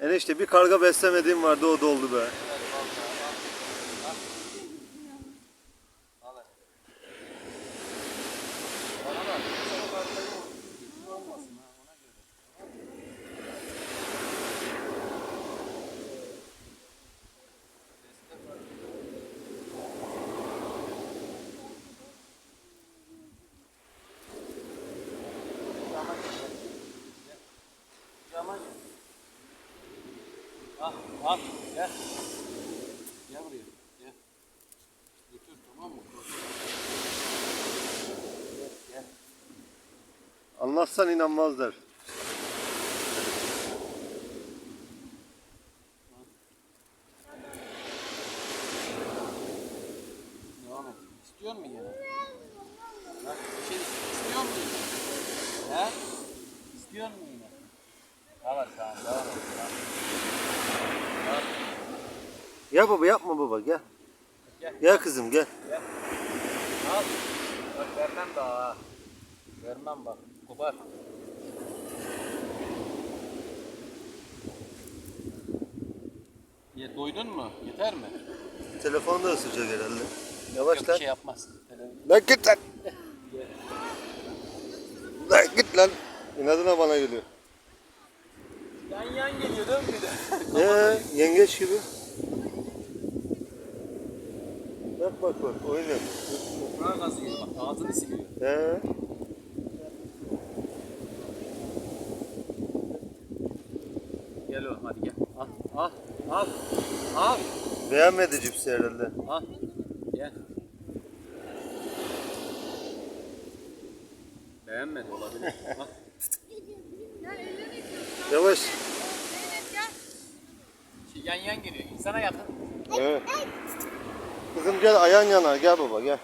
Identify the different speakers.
Speaker 1: Enişte bir karga beslemediğim vardı o doldu be.
Speaker 2: Al, al, gel. Gel buraya, gel. Götür, tamam mı? Gel, gel.
Speaker 1: Anlatsan inanmazlar.
Speaker 2: Devam et. İstiyor musun yine? Ha, bir şey istiyor musun? He? İstiyor musun yine? Evet tamam, devam et. Tamam.
Speaker 1: Gel baba yapma baba gel.
Speaker 2: Gel.
Speaker 1: Gel kızım gel.
Speaker 2: Al. Bak vermem daha ha. Vermem bak. Kopar. Ya doydun mu? Yeter mi?
Speaker 1: Telefonu da ısıracak herhalde. Yavaş
Speaker 2: Yok
Speaker 1: lan.
Speaker 2: bir şey yapmaz.
Speaker 1: Lan git lan. Lan git lan. İnadına bana geliyor.
Speaker 2: Yan yan geliyor değil mi bir de?
Speaker 1: Ee, yengeç gibi. Bak bak bak oynuyor.
Speaker 2: Toprağa kazıyor bak ağzını siliyor.
Speaker 1: He.
Speaker 2: Gel oğlum hadi gel. Al al al. Al.
Speaker 1: Beğenmedi cipsi herhalde.
Speaker 2: Al. Gel. Beğenmedi olabilir. Al.
Speaker 1: Yavaş.
Speaker 2: Şey, yan yan geliyor. Sana yakın.
Speaker 1: Evet. Kızım gel ayağın yana gel baba gel.